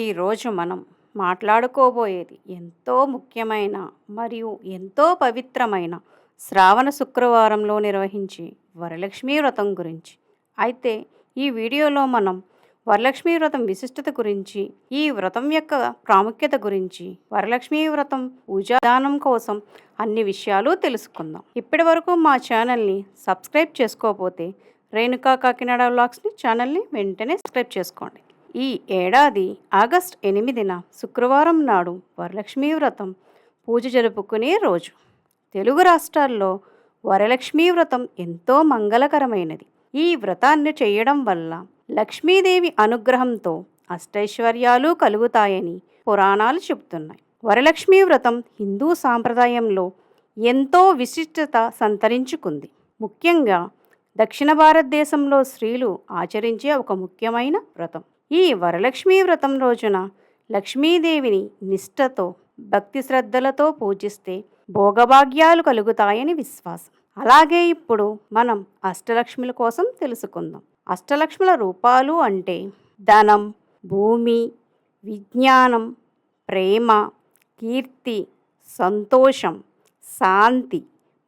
ఈరోజు మనం మాట్లాడుకోబోయేది ఎంతో ముఖ్యమైన మరియు ఎంతో పవిత్రమైన శ్రావణ శుక్రవారంలో నిర్వహించే వరలక్ష్మీ వ్రతం గురించి. అయితే ఈ వీడియోలో మనం వరలక్ష్మీ వ్రతం విశిష్టత గురించి ఈ వ్రతం యొక్క ప్రాముఖ్యత గురించి వరలక్ష్మీ వ్రతం పూజాదానం కోసం అన్ని విషయాలు తెలుసుకుందాం. ఇప్పటి వరకు మా ఛానల్ని సబ్స్క్రైబ్ చేసుకోకపోతే రేణుకా కాకినాడ వ్లాగ్స్ని ఛానల్ని వెంటనే సబ్స్క్రైబ్ చేసుకోండి. ఈ ఏడాది ఆగస్ట్ ఎనిమిదిన శుక్రవారం నాడు వరలక్ష్మీ వ్రతం పూజ జరుపుకునే రోజు. తెలుగు రాష్ట్రాల్లో వరలక్ష్మీ వ్రతం ఎంతో మంగళకరమైనది. ఈ వ్రతాన్ని చేయడం వల్ల లక్ష్మీదేవి అనుగ్రహంతో అష్టైశ్వర్యాలు కలుగుతాయని పురాణాలు చెబుతున్నాయి. వరలక్ష్మీ వ్రతం హిందూ సాంప్రదాయంలో ఎంతో విశిష్టత సంతరించుకుంది. ముఖ్యంగా దక్షిణ భారతదేశంలో స్త్రీలు ఆచరించే ఒక ముఖ్యమైన వ్రతం. ఈ వరలక్ష్మీ వ్రతం రోజున లక్ష్మీదేవిని నిష్ఠతో భక్తి శ్రద్ధలతో పూజిస్తే భోగభాగ్యాలు కలుగుతాయని విశ్వాసం. అలాగే ఇప్పుడు మనం అష్టలక్ష్ముల కోసం తెలుసుకుందాం. అష్టలక్ష్ముల రూపాలు అంటే ధనం భూమి విజ్ఞానం ప్రేమ కీర్తి సంతోషం శాంతి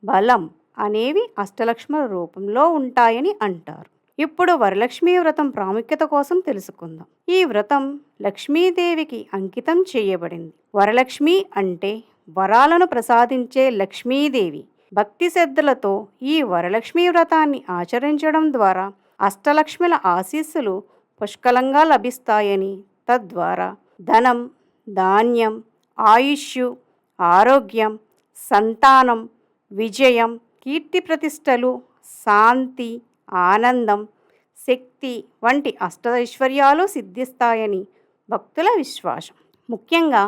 బలం అనేవి అష్టలక్ష్ముల రూపంలో ఉంటాయని అంటారు. ఇప్పుడు వరలక్ష్మీ వ్రతం ప్రాముఖ్యత కోసం తెలుసుకుందాం. ఈ వ్రతం లక్ష్మీదేవికి అంకితం చేయబడింది. వరలక్ష్మి అంటే వరాలను ప్రసాదించే లక్ష్మీదేవి. భక్తి శ్రద్ధలతో ఈ వరలక్ష్మీ వ్రతాన్ని ఆచరించడం ద్వారా అష్టలక్ష్మిల ఆశీస్సులు పుష్కలంగా లభిస్తాయని తద్వారా ధనం ధాన్యం ఆయుష్ ఆరోగ్యం సంతానం విజయం కీర్తి ప్రతిష్టలు శాంతి ఆనందం శక్తి వంటి అష్టైశ్వర్యాలు సిద్ధిస్తాయని భక్తుల విశ్వాసం. ముఖ్యంగా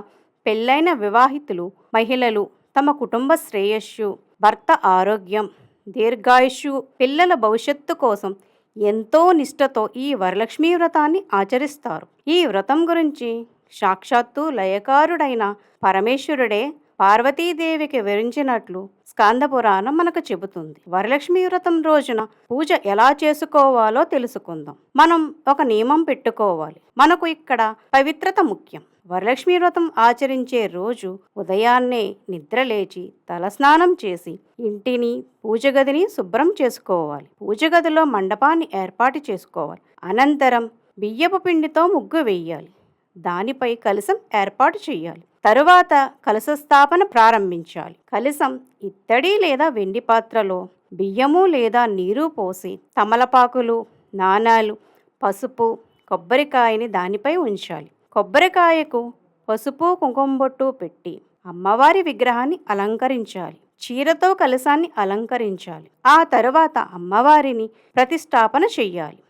పెళ్ళైన వివాహితులు మహిళలు తమ కుటుంబ శ్రేయస్సు భర్త ఆరోగ్యం దీర్ఘాయుషు పిల్లల భవిష్యత్తు కోసం ఎంతో నిష్టతో ఈ వరలక్ష్మీ వ్రతాన్ని ఆచరిస్తారు. ఈ వ్రతం గురించి సాక్షాత్తు లయకారుడైన పరమేశ్వరుడే పార్వతీదేవికి వివరించినట్లు స్కాంద పురాణం మనకు చెబుతుంది. వరలక్ష్మి వ్రతం రోజున పూజ ఎలా చేసుకోవాలో తెలుసుకుందాం. మనం ఒక నియమం పెట్టుకోవాలి. మనకు ఇక్కడ పవిత్రత ముఖ్యం. వరలక్ష్మి వ్రతం ఆచరించే రోజు ఉదయాన్నే నిద్ర లేచి తలస్నానం చేసి ఇంటిని పూజ గదిని శుభ్రం చేసుకోవాలి. పూజ గదిలో మండపాన్ని ఏర్పాటు చేసుకోవాలి. అనంతరం బియ్యపు పిండితో ముగ్గు వేయాలి. దానిపై కలసం ఏర్పాటు చేయాలి. తరువాత కలశ స్థాపన ప్రారంభించాలి. కలశం ఇత్తడి లేదా వెండి పాత్రలో బియ్యము లేదా నీరు పోసి తమలపాకులు నాణాలు పసుపు కొబ్బరికాయని దానిపై ఉంచాలి. కొబ్బరికాయకు పసుపు కుంకుమబొట్టు పెట్టి అమ్మవారి విగ్రహాన్ని అలంకరించాలి. చీరతో కలశాన్ని అలంకరించాలి. ఆ తరువాత అమ్మవారిని ప్రతిష్టాపన చెయ్యాలి.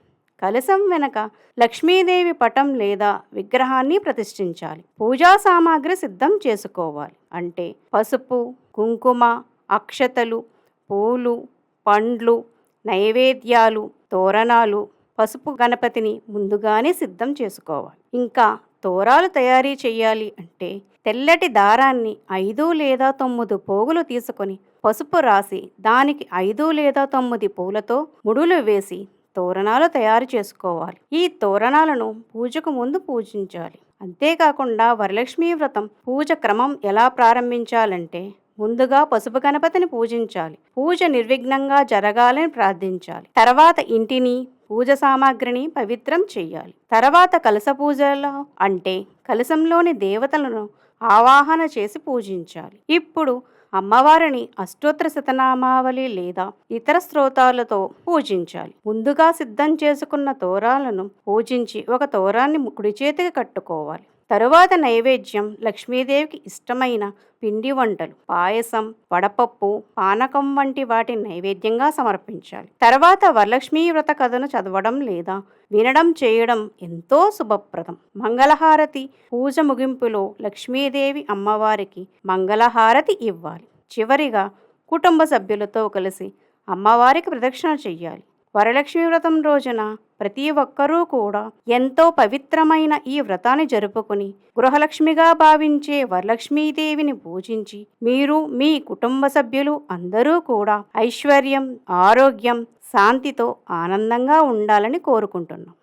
కలశం వెనక లక్ష్మీదేవి పటం లేదా విగ్రహాన్ని ప్రతిష్ఠించాలి. పూజా సామాగ్రి సిద్ధం చేసుకోవాలి. అంటే పసుపు కుంకుమ అక్షతలు పూలు పండ్లు నైవేద్యాలు తోరణాలు పసుపు గణపతిని ముందుగానే సిద్ధం చేసుకోవాలి. ఇంకా తోరాలు తయారీ చేయాలి అంటే తెల్లటి దారాన్ని ఐదు లేదా తొమ్మిది పోగులు తీసుకొని పసుపు రాసి దానికి ఐదు లేదా తొమ్మిది పూలతో ముడులు వేసి తోరణాలు తయారు చేసుకోవాలి. ఈ తోరణాలను పూజకు ముందు పూజించాలి. అంతేకాకుండా వరలక్ష్మీ వ్రతం పూజ క్రమం ఎలా ప్రారంభించాలంటే ముందుగా పసుపు గణపతిని పూజించాలి. పూజ నిర్విఘ్నంగా జరగాలని ప్రార్థించాలి. తర్వాత ఇంటిని పూజ సామాగ్రిని పవిత్రం చేయాలి. తర్వాత కలస పూజలో అంటే కలసంలోని దేవతలను ఆవాహన చేసి పూజించాలి. ఇప్పుడు అమ్మవారిని అష్టోత్తర శతనామావళి లేదా ఇతర స్తోతాలతో పూజించాలి. ముందుగా సిద్ధం చేసుకున్న తోరాలను పూజించి ఒక తోరాన్ని కుడి చేతికి కట్టుకోవాలి. తరువాత నైవేద్యం లక్ష్మీదేవికి ఇష్టమైన పిండి వంటలు పాయసం వడపప్పు పానకం వంటి వాటిని నైవేద్యంగా సమర్పించాలి. తర్వాత వరలక్ష్మీ వ్రత కథను చదవడం లేదా వినడం చేయడం ఎంతో శుభప్రదం. మంగళహారతి పూజ ముగింపులో లక్ష్మీదేవి అమ్మవారికి మంగళహారతి ఇవ్వాలి. చివరిగా కుటుంబ సభ్యులతో కలిసి అమ్మవారికి ప్రదక్షిణ చెయ్యాలి. వరలక్ష్మి వ్రతం రోజున ప్రతి ఒక్కరూ కూడా ఎంతో పవిత్రమైన ఈ వ్రతాన్ని జరుపుకుని గృహలక్ష్మిగా భావించే వరలక్ష్మీదేవిని పూజించి మీరు మీ కుటుంబ సభ్యులు అందరూ కూడా ఐశ్వర్యం ఆరోగ్యం శాంతితో ఆనందంగా ఉండాలని కోరుకుంటున్నాం.